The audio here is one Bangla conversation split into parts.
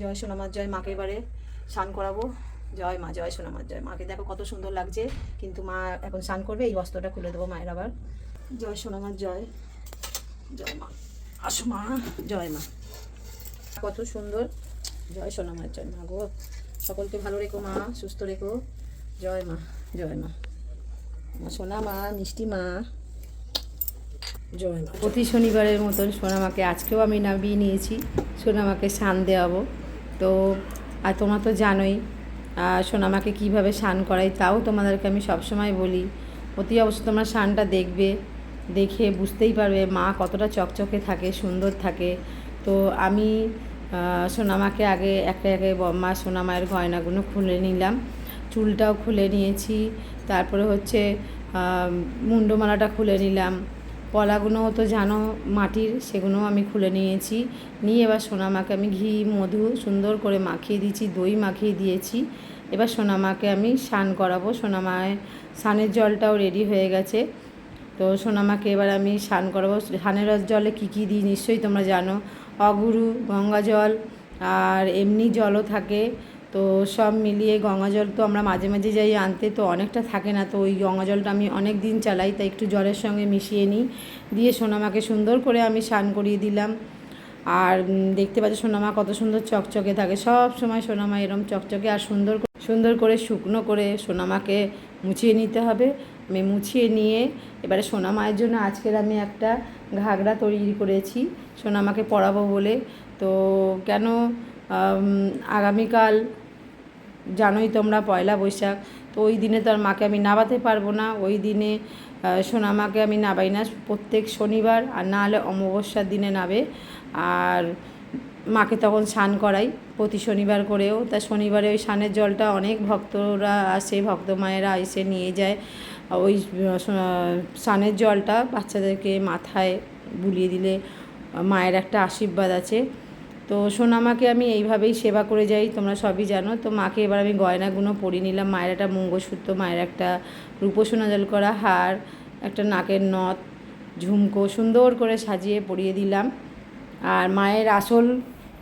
জয় সোনামার জয় মাকে এবারে স্নান করাবো। জয় মা, জয় সোনামার জয়। মাকে দেখো কত সুন্দর লাগছে। কিন্তু মা এখন স্নান করবে, এই বস্ত্রটা খুলে দেবো মায়ের আবার। জয় সোনামার জয়। জয় মা। আসো মা, জয় মা। কত সুন্দর। জয় সোনামার জয় মা গো। সকলকে ভালো রেখো মা, সুস্থ রেখো। জয় মা জয় মা। সোনা মা, মিষ্টি মা, জয় মা। প্রতি শনিবারের মতন সোনামাকে আজকেও আমি নামিয়ে নিয়েছি। সোনামাকে স্নান দেওয়াবো। তো, আর তোমরা তো জানোই সোনামাকে কীভাবে স্নান করাই তাও তোমাদেরকে আমি সবসময় বলি। অতি অবশ্যই তোমরা স্নানটা দেখবে, দেখে বুঝতেই পারবে, মা কতটা চকচকে থাকে, সুন্দর থাকে। তো আমি সোনামাকে আগে একে একে মা সোনামায়ের গয়নাগুলো খুলে নিলাম, চুলটাও খুলে নিয়েছি, তারপরে হচ্ছে মুন্ডমালাটা খুলে নিলাম পলাগুলোও তো জানো মাটির সেগুলোও আমি খুলে নিয়েছি। নিয়ে এবার সোনামাকে আমি ঘি, মধু সুন্দর করে মাখিয়ে দিয়েছি, দই মাখিয়ে দিয়েছি। এবার সোনামাকে আমি স্নান করাবো। সোনামায়ের স্নানের জলটাও রেডি হয়ে গেছে। তো সোনামাকে এবার আমি স্নান করাবো। স্নানের জলে কী কী দিই নিশ্চয়ই তোমরা জানো। অগুরু, গঙ্গা জল আর এমনি জলও থাকে। তো সব মিলিয়ে গঙ্গা জল তো আমরা মাঝে মাঝে যাই আনতে, তো অনেকটা থাকে না। তো ওই গঙ্গা জলটা আমি অনেক দিন চালাই, তাই একটু জলের সঙ্গে মিশিয়ে নিই। দিয়ে সোনামাকে সুন্দর করে আমি স্নান করিয়ে দিলাম। আর দেখতে পাচ্ছ সোনামা কত সুন্দর চকচকে থাকে। সব সময় সোনামা এরম চকচকে আর সুন্দর সুন্দর করে শুকনো করে সোনামাকে মুছিয়ে নিতে হবে। আমি মুছিয়ে নিয়ে এবারে সোনামায়ের জন্য আজকের আমি একটা ঘাগরা তৈরি করেছি, সোনামাকে পরাবো বলে। তো কেন আগামীকাল জানোই তোমরা পয়লা বৈশাখ তো ওই দিনে তো আর মাকে আমি নাবাতে পারব না। ওই দিনে আহ, সোনামাকে আমি নাবাই না। প্রত্যেক শনিবার আর না হলে অমাবস্যার দিনে নাবে। আর মাকে তখন স্নান করাই প্রতি শনিবার করেও। তা শনিবারে ওই স্নানের জলটা অনেক ভক্তরা আসে ভক্ত মায়েরা এসে নিয়ে যায়। ওই স্নানের জলটা বাচ্চাদেরকে মাথায় বুলিয়ে দিলে মায়ের একটা আশীর্বাদ আছে। তো সোনামাকে আমি এইভাবেই সেবা করে যাই, তোমরা সবই জানো। তো মাকে এবার আমি গয়নাগুলো পরিয়ে নিলাম, মায়ের একটা মঙ্গলসূত্র, মায়ের একটা রূপসোনা জল করা হার, একটা নাকের নথ, ঝুমকো, সুন্দর করে সাজিয়ে পরিয়ে দিলাম। আর মায়ের আসল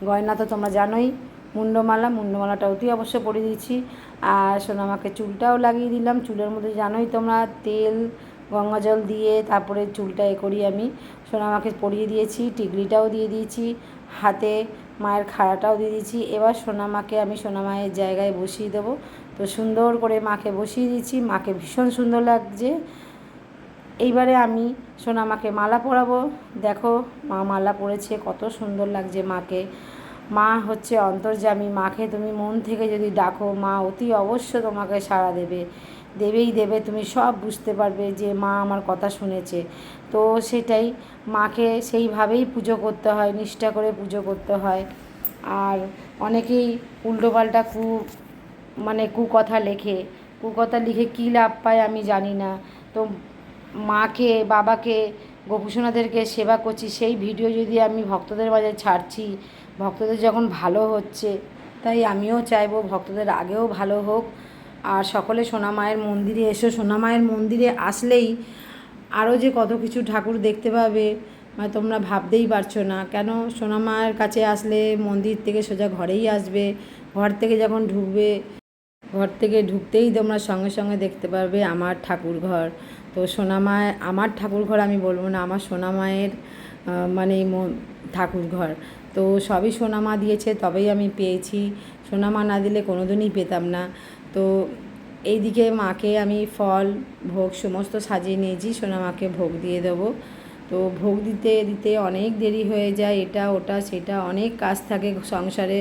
গয়না তো তোমরা জানোই, মুন্ডমালা, মুন্ডমালাটা অতি অবশ্য পরিয়ে দিয়েছি। আর সোনামাকে চুলটাও লাগিয়ে দিলাম, চুলের মধ্যে জানোই তোমরা, তেল, গঙ্গা জল দিয়ে তারপরে চুলটা এ করি আমি। সোনামাকে পরিয়ে দিয়েছি, টিকলিটাও দিয়ে দিয়েছি হাতে মায়ের খাড়াটাও দিয়ে দিয়েছি। এবার সোনামাকে আমি সোনামায়ের জায়গায় বসিয়ে দেবো। তো সুন্দর করে মাকে বসিয়ে দিয়েছি। মাকে ভীষণ সুন্দর লাগছে। এইবারে আমি সোনামাকে মালা পরাবো। দেখো মা মালা পরেছে, কত সুন্দর লাগছে মাকে। মা হচ্ছে অন্তর্যামী। মাকে তুমি মন থেকে যদি ডাকো, মা অতি অবশ্য তোমাকে সাড়া দেবে। দেবেই দেবে, তুমি সব বুঝতে পারবে যে মা আমার কথা শুনেছে। তো সেটাই, মাকে সেইভাবেই পুজো করতে হয়, নিষ্ঠা করে পুজো করতে হয়। আর অনেকেই উল্টোপাল্টা কু মানে কুকথা লেখে। কুকথা লিখে কী লাভ পায় আমি জানি না। তো মাকে, বাবাকে, গোপুসোনাদেরকে সেবা করছি, সেই ভিডিও যদি আমি ভক্তদের মাঝে ছাড়ছি, ভক্তদের যখন ভালো হচ্ছে, তাই আমিও চাইব ভক্তদের আগেও ভালো হোক আর সকলে সোনামায়ের মন্দিরে এসো। সোনামায়ের মন্দিরে আসলেই আরও যে কত কিছু ঠাকুর দেখতে পাবে মানে তোমরা ভাবতেই পারছ না। কেন? সোনামায়ের কাছে আসলে মন্দির থেকে সোজা ঘরেই আসবে ঘর থেকে যখন ঢুকবে ঘর থেকে ঢুকতেই তোমরা সঙ্গে সঙ্গে দেখতে পারবে আমার ঠাকুর ঘর। তো সোনামায় আমার ঠাকুর ঘর আমি বলব না আমার সোনামায়ের আহ, মানে ঠাকুর ঘর। তো সবই সোনামা দিয়েছে তবেই আমি পেয়েছি। সোনামা না দিলে কোনোদিনই পেতাম না। তো এইদিকে মাকে আমি ফল, ভোগ সমস্ত সাজিয়ে নিয়েছি, সোনা মাকে ভোগ দিয়ে দেবো। তো ভোগ দিতে দিতে অনেক দেরি হয়ে যায়, এটা, ওটা, সেটা, অনেক কাজ থাকে সংসারে,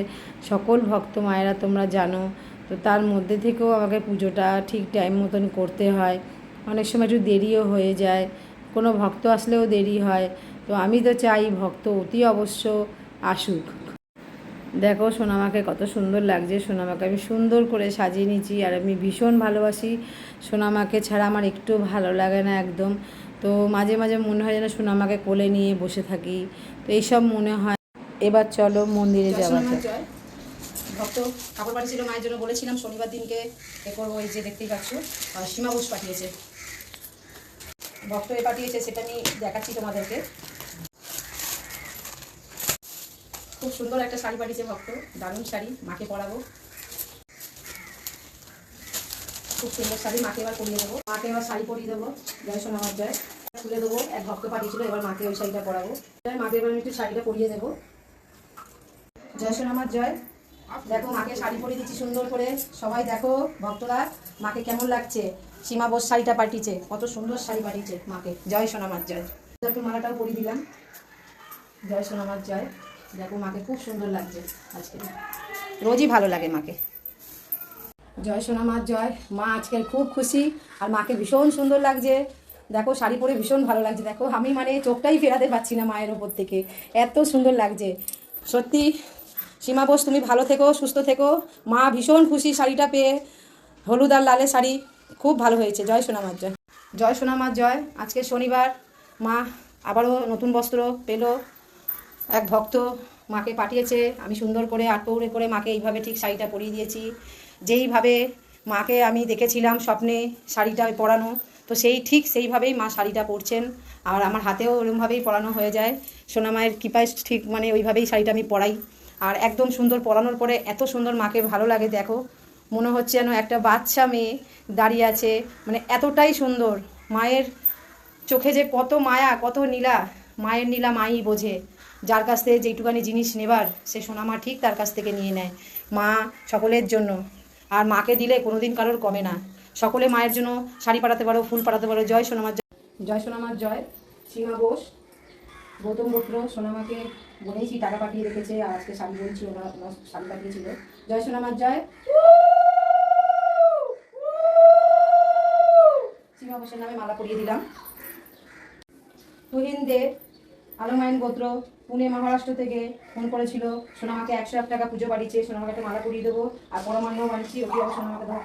সকল ভক্ত মায়েরা তোমরা জানো। তো তার মধ্যে থেকেও আমাকে পুজোটা ঠিক টাইম মতন করতে হয়। অনেক সময় একটু দেরিও হয়ে যায়, কোনো ভক্ত আসলেও দেরি হয়। তো আমি তো চাই ভক্ত অতি অবশ্য আসুক। দেখো সোনামাকে কত সুন্দর লাগছে। সোনামাকে আমি সুন্দর করে সাজিয়ে নিয়েছি আর আমি ভীষণ ভালোবাসি। সোনামাকে ছাড়া আমার একটু ভালো লাগে না একদম। তো মাঝে মাঝে মনে হয় যেন সোনামাকে কোলে নিয়ে বসে থাকি। তো এইসব মনে হয়। এবার চলো মন্দিরে যাওয়া জয় ভক্ত ঠাকুর বাড়ি ছিল মায়ের জন্য বলেছিলাম শনিবার দিনকে এ করব এই যে দেখতেই পাচ্ছ সীমা ঘোষ পাঠিয়েছে। ভক্ত এ পাঠিয়েছে সেটা আমি দেখাচ্ছি তোমাদেরকে। খুব সুন্দর একটা শাড়ি পাঠিয়েছে ভক্ত। দারুণ শাড়ি, মাকে পরাবো। খুব সুন্দর শাড়ি, মাকে এবার পরিয়ে দেবো। মাকে এবার শাড়ি পরিয়ে দেবো। জয় সোনামার জয়। তুলে দেবো, এক ভক্ত পাঠিয়েছিল, এবার মাকে ওই শাড়িটা পরাবো। মাকে এবার আমি একটু শাড়িটা পরিয়ে দেবো। জয় সোনামার জয়। দেখো, মাকে শাড়ি পরিয়ে দিচ্ছি সুন্দর করে। সবাই দেখো, ভক্তরা, মাকে কেমন লাগছে? সীমা বোস শাড়িটা পাঠিয়েছে, কত সুন্দর শাড়ি পাঠিয়েছে মাকে। জয় সোনামার জয়। একটু মালাটাও পরিয়ে দিলাম। জয় সোনামার জয়। দেখো মাকে খুব সুন্দর লাগছে আজকে। রোজই ভালো লাগে মাকে। জয় সোনামার জয়। মা আজকে খুব খুশি আর মাকে ভীষণ সুন্দর লাগছে। দেখো শাড়ি পরে ভীষণ ভালো লাগছে। দেখো আমি মানে চোখটাই ফেরাতে পারছি না মায়ের ওপর থেকে। এত সুন্দর লাগছে। সত্যি সীমা বোস তুমি ভালো থেকো সুস্থ থেকো। মা ভীষণ খুশি শাড়িটা পেয়ে। হলুদ আর লালের শাড়ি খুব ভালো হয়েছে। জয় সোনামার জয়। জয় সোনামার জয়। আজকে শনিবার। মা আবারও নতুন বস্ত্র পেল। এক ভক্ত মাকে পাঠিয়েছে, আমি সুন্দর করে আটপৌড়ে করে মাকে এইভাবে ঠিক শাড়িটা পরিয়ে দিয়েছি। যেইভাবে মাকে আমি দেখেছিলাম স্বপ্নে শাড়িটা পরানো, তো সেই ঠিক সেইভাবেই মা শাড়িটা পরছেন। আর আমার হাতেও ওরকমভাবেই পরানো হয়ে যায়। সোনামায়ের কৃপায় ঠিক মানে ওইভাবেই শাড়িটা আমি পরাই। আর একদম সুন্দর পরানোর পরে এত সুন্দর মাকে ভালো লাগে, দেখো। মনে হচ্ছে যেন একটা বাচ্চা মেয়ে দাঁড়িয়ে আছে। মানে এতটাই সুন্দর। মায়ের চোখে যে কত মায়া, কত নীলা। মায়ের নীলা মাই বোঝে। যার কাছ থেকে যেইটুকানি জিনিস নেবার, সে সোনামা ঠিক তার কাছ থেকে নিয়ে নেয়। মা সকলের জন্য। আর মাকে দিলে কোনোদিন কারোর কমে না। সকলে মায়ের জন্য শাড়ি পাঠাতে পারো, ফুল পাঠাতে পারো। জয় সোনামার জয়। সোনামার জয়। সীমা বোস, গৌতম গোত্র সোনামাকে বলেইছি টাকা পাঠিয়ে রেখেছে। আর আজকে শাড়ি বলছি, ওরা শাড়ি পাঠিয়েছিল। জয় সোনামার জয়। সীমা বোসের নামে মালা পরিয়ে দিলাম। তুহিন দেব আলমায়ন গোত্র পুনে মহারাষ্ট্র থেকে ফোন করেছিল সোনামাকে একশো এক টাকা পুজো বাড়িয়েছে সোনামাকে একটা মালা পরিয়ে দেবো। আর পরমান্ন বানিয়েছি ওকে আবার সোনামাকে দাও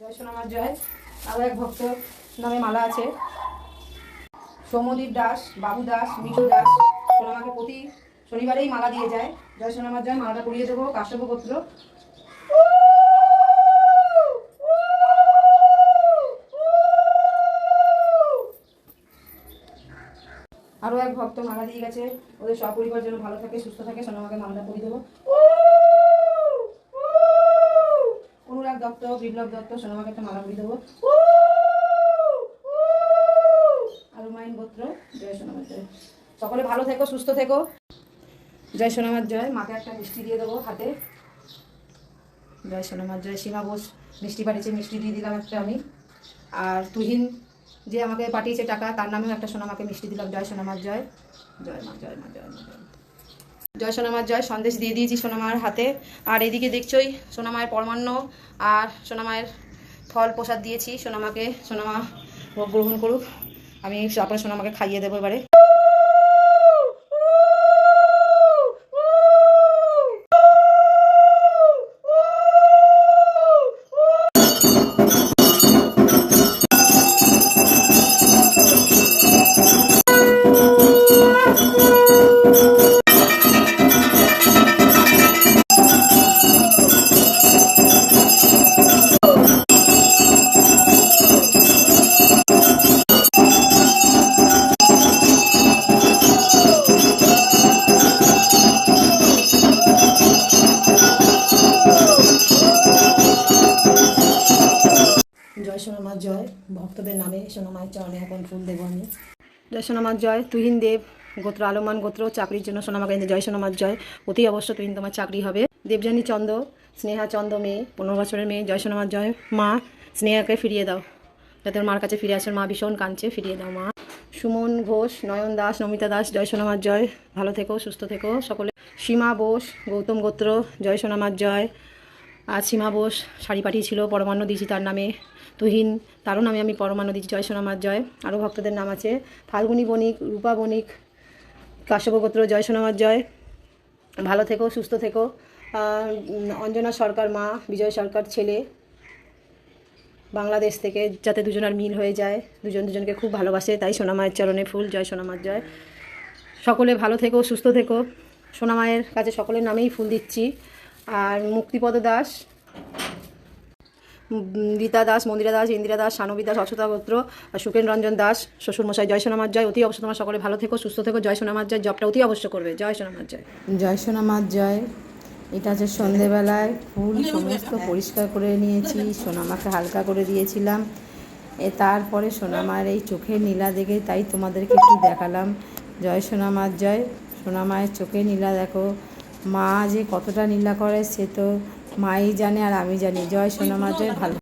জয় সোনামার জয়। আরও এক ভক্ত নামে মালা আছে। সৌমদীপ দাস, বাবু দাস, মিঠু দাস সোনামাকে প্রতি শনিবারেই মালা দিয়ে যায়। জয় সোনামার জয়, মালাটা পরিয়ে দেবো কাশ্যপ আরও এক ভক্ত মালা দিয়ে গেছে। ওদের সপরিবার যেন ভালো থাকে, সুস্থ থাকে সোনামাকে মালাটা করে দেবো। অনুরাগ দত্ত, বিপ্লব দত্ত সোনামাকে একটা মালা করে দেবো। আরও মাইন গোত্র, জয় সোনামার জয় সকলে ভালো থেকো, সুস্থ থেকো। জয় সোনামার জয়। মাকে একটা মিষ্টি দিয়ে দেবো হাতে। জয় সোনামার জয়। সীমা বোস, মিষ্টি পাঠিয়েছে মিষ্টি দিয়ে দিলাম একটা আমি। আর তুহিন যে আমাকে পাঠিয়েছে টাকা, তার নামেও একটা সোনামাকে মিষ্টি দিলাম, জয় সোনামার জয়। জয় মা জয় মা জয় মা, জয় জয় সোনামার জয়, সন্দেশ দিয়ে দিয়েছি সোনামার হাতে। আর এদিকে দেখছই, সোনামায়ের পরমান্ন আর সোনামায়ের ফল প্রসাদ দিয়েছি। সোনামাকে, সোনামা গ্রহণ করুক। আমি আপনার সোনামাকে খাইয়ে দেবো এবারে। নামে সোনামায়ের চরণে এখন ফুল দেবো আমি। জয় সোনামার জয়। তুহিন দেব, গোত্র আলমান, গোত্র চাকরির জন্য সোনামাকে জয় সোনামার জয়। অতি অবশ্য তুহিন তোমার চাকরি হবে। দেবযানী চন্দ, স্নেহা চন্দ মেয়ে, পনেরো বছরের মেয়ে, জয় সোনামার জয়। মা, স্নেহাকে ফিরিয়ে দাও। যাতে মার কাছে ফিরে আসে মা ভীষণ কাঁদছে, ফিরিয়ে দাও মা। সুমন ঘোষ, নয়ন দাস, নমিতা দাস, জয় সোনামার জয়। ভালো থেকো, সুস্থ থেকো, সকলে। সীমা বোস, গৌতম গোত্র, জয় সোনামার জয়। আর সীমা বোস, শাড়ি পাঠিয়েছিল, পরমান্ন দিয়েছি তার নামে। তুহিন, তারও নামে আমি পরমান্ন দিয়েছি জয় সোনামার জয়। আরও ভক্তদের নাম আছে, ফাল্গুনি বণিক, রূপা বণিক, কাশ্যপগোত্র জয় সোনামার জয়। ভালো থেকো, সুস্থ থেকো। অঞ্জনা সরকার মা, বিজয় সরকার ছেলে। বাংলাদেশ থেকে যাতে দুজনের মিল হয়ে যায়, দুজন দুজনকে খুব ভালোবাসে, তাই সোনামায়ের চরণে ফুল, জয় সোনামার জয়। সকলে ভালো থেকো, সুস্থ থেকো। সোনামায়ের কাছে সকলের নামেই ফুল দিচ্ছি। আর মুক্তিপদ দাস রীতা দাস, মন্দিরা দাস, ইন্দিরা দাস, সানবী দাস অক্ষতা গোত্র সুকেন রঞ্জন দাস, শ্বশুরমশাই জয় সোনামার জয়। অতি অবশ্য তোমার সকলে ভালো থেকো, সুস্থ থেকো। জয় সোনামার জয়। জবটা অতি অবশ্য করবে। জয় সোনামার জয়। জয় সোনামার জয়। এটা হচ্ছে সন্ধেবেলায় ফুল সমস্ত পরিষ্কার করে নিয়েছি, সোনামাকে হালকা করে দিয়েছিলাম। এ তারপরে সোনামার এই চোখের নীলা দেখে তাই তোমাদেরকে একটু দেখালাম। জয় সোনামার জয়। সোনামায়ের চোখের নীলা দেখো। মা যে কতটা নীলা করে সে তো মাই জানে আর আমি জানি। জয় জয় ভালো।